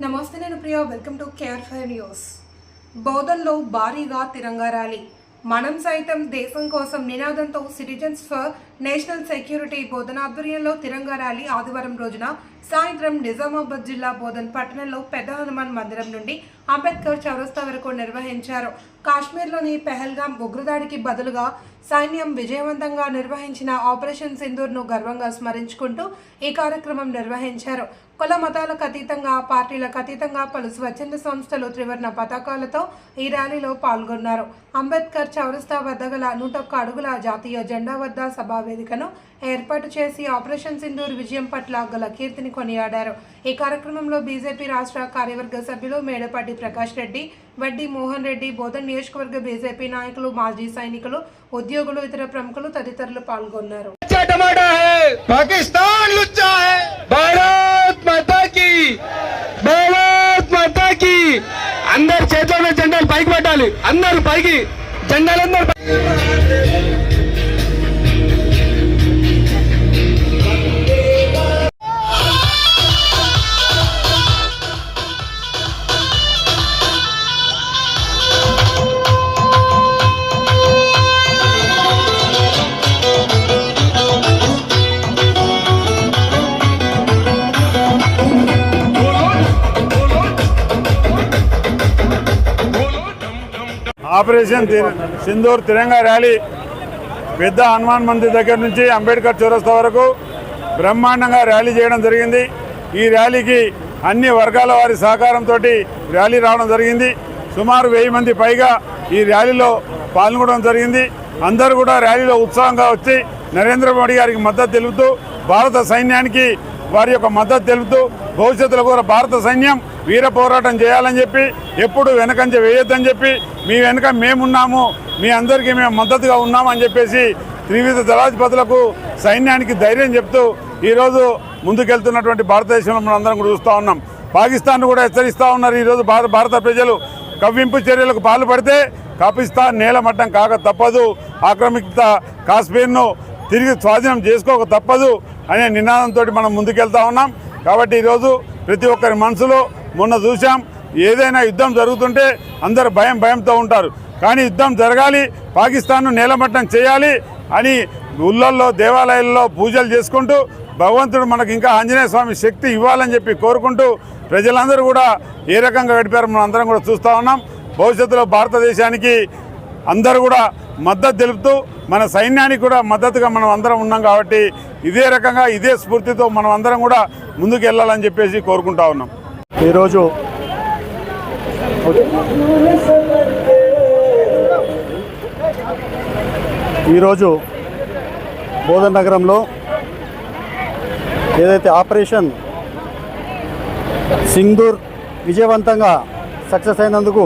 నమస్తే నేను Priya welcome to care five news బోధన్లో భారీగా తిరంగా ర్యాలీ. మనం సైతం దేశం కోసం నినాదంతో సిటిజన్స్ ఫర్ నేషనల్ సెక్యూరిటీ బోధన ఆధ్వర్యంలో తిరంగా ర్యాలీ ఆదివారం రోజున సాయంత్రం నిజామాబాద్ జిల్లా బోధన్ పట్టణంలో పెద్ద హనుమాన్ మందిరం నుండి అంబేద్కర్ చౌరస్తా వరకు నిర్వహించారు. కాశ్మీర్లోని పెహల్గాం ఉగ్రదాడికి బదులుగా సైన్యం విజయవంతంగా నిర్వహించిన ఆపరేషన్ సింధూర్ను గర్వంగా స్మరించుకుంటూ ఈ కార్యక్రమం నిర్వహించారు. కుల మతాలకు అతీతంగా పార్టీలకు అతీతంగా పలు స్వచ్ఛంద సంస్థలు త్రివర్ణ పతాకాలతో ఈ ర్యాలీలో పాల్గొన్నారు. అంబేద్కర్ చౌరస్తా వద్ద గల నూట ఒక్క అడుగుల జాతీయ జెండా వద్ద సభా వేదికను ఏర్పాటు చేసి ఆపరేషన్ సింధూర్ విజయం పట్ల గల కీర్తిని కొనియాడారు. ఈ కార్యక్రమంలో బీజేపీ రాష్ట్ర కార్యవర్గ సభ్యులు మేడపాటి ప్రకాష్ రెడ్డి వడ్డి మోహన్ రెడ్డి బోధన్ నియోజకవర్గ బీజేపీ నాయకులు మాజీ సైనికులు ఉద్యోగులు ఇతర ప్రముఖులు తదితరులు పాల్గొన్నారు. పాకిస్తాన్ భారత్ భారత్ అందరు చేతిలో జెండాలు పైకి పెట్టాలి. అందరు పైకి జెండాలందరూ ఆపరేషన్ సింధూర్ తిరంగా ర్యాలీ పెద్ద హనుమాన్ మందిర్ దగ్గర నుంచి అంబేద్కర్ చౌరస్తా వరకు బ్రహ్మాండంగా ర్యాలీ చేయడం జరిగింది. ఈ ర్యాలీకి అన్ని వర్గాల వారి సహకారంతో ర్యాలీ రావడం జరిగింది. సుమారు వెయ్యి మంది పైగా ఈ ర్యాలీలో పాల్గొనడం జరిగింది. అందరూ కూడా ర్యాలీలో ఉత్సాహంగా వచ్చి నరేంద్ర మోడీ గారికి మద్దతు తెలుపుతూ భారత సైన్యానికి వారి యొక్క మద్దతు తెలుపుతూ భవిష్యత్తులో కూడా భారత సైన్యం వీర పోరాటం చేయాలని చెప్పి ఎప్పుడు వెనకంజ వేయొద్దని చెప్పి మీ వెనుక మేమున్నాము మీ అందరికీ మేము మద్దతుగా ఉన్నామని చెప్పేసి త్రివిధ దళాధిపతులకు సైన్యానికి ధైర్యం చెప్తూ ఈరోజు ముందుకెళ్తున్నటువంటి భారతదేశంలో మనం అందరం కూడా చూస్తూ ఉన్నాం. పాకిస్తాన్ కూడా హెచ్చరిస్తూ ఉన్నారు ఈరోజు భారత భారత ప్రజలు. కవ్వింపు చర్యలకు పాల్పడితే పాకిస్తాన్ నేలమట్టం కాక తప్పదు. ఆక్రమిత కాశ్మీర్ను తిరిగి స్వాధీనం చేసుకోక తప్పదు. అనే నినాదంతో మనం ముందుకెళ్తా ఉన్నాం. కాబట్టి ఈరోజు ప్రతి ఒక్కరి మనసులో మొన్న చూసాం ఏదైనా యుద్ధం జరుగుతుంటే అందరు భయం భయంతో ఉంటారు. కానీ యుద్ధం జరగాలి పాకిస్తాన్ను నేలమట్టం చేయాలి అని ఊళ్ళల్లో దేవాలయాల్లో పూజలు చేసుకుంటూ భగవంతుడు మనకు ఇంకా ఆంజనేయ స్వామి శక్తి ఇవ్వాలని చెప్పి కోరుకుంటూ ప్రజలందరూ కూడా ఏ రకంగా గడిపారు మనం అందరం కూడా చూస్తూ ఉన్నాం. భవిష్యత్తులో భారతదేశానికి అందరూ కూడా మద్దతు తెలుపుతూ మన సైన్యానికి కూడా మద్దతుగా మనం అందరం ఉన్నాం కాబట్టి ఇదే రకంగా ఇదే స్ఫూర్తితో మనం అందరం కూడా ముందుకు వెళ్ళాలని చెప్పేసి కోరుకుంటా ఉన్నాం. ఈరోజు ఈరోజు బోధన్ నగరంలో ఏదైతే ఆపరేషన్ సింగూర్ విజయవంతంగా సక్సెస్ అయినందుకు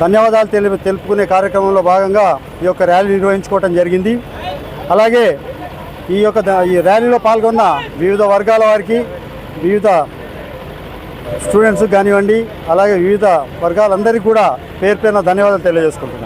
ధన్యవాదాలు తెలి తెలుపుకునే కార్యక్రమంలో భాగంగా ఈ యొక్క ర్యాలీ నిర్వహించుకోవటం జరిగింది. అలాగే ఈ యొక్క ఈ ర్యాలీలో పాల్గొన్న వివిధ వర్గాల వారికి వివిధ స్టూడెంట్స్ కానివ్వండి అలాగే వివిధ వర్గాలందరికీ కూడా పేరు పేరున ధన్యవాదాలు తెలియజేసుకుంటున్నాను.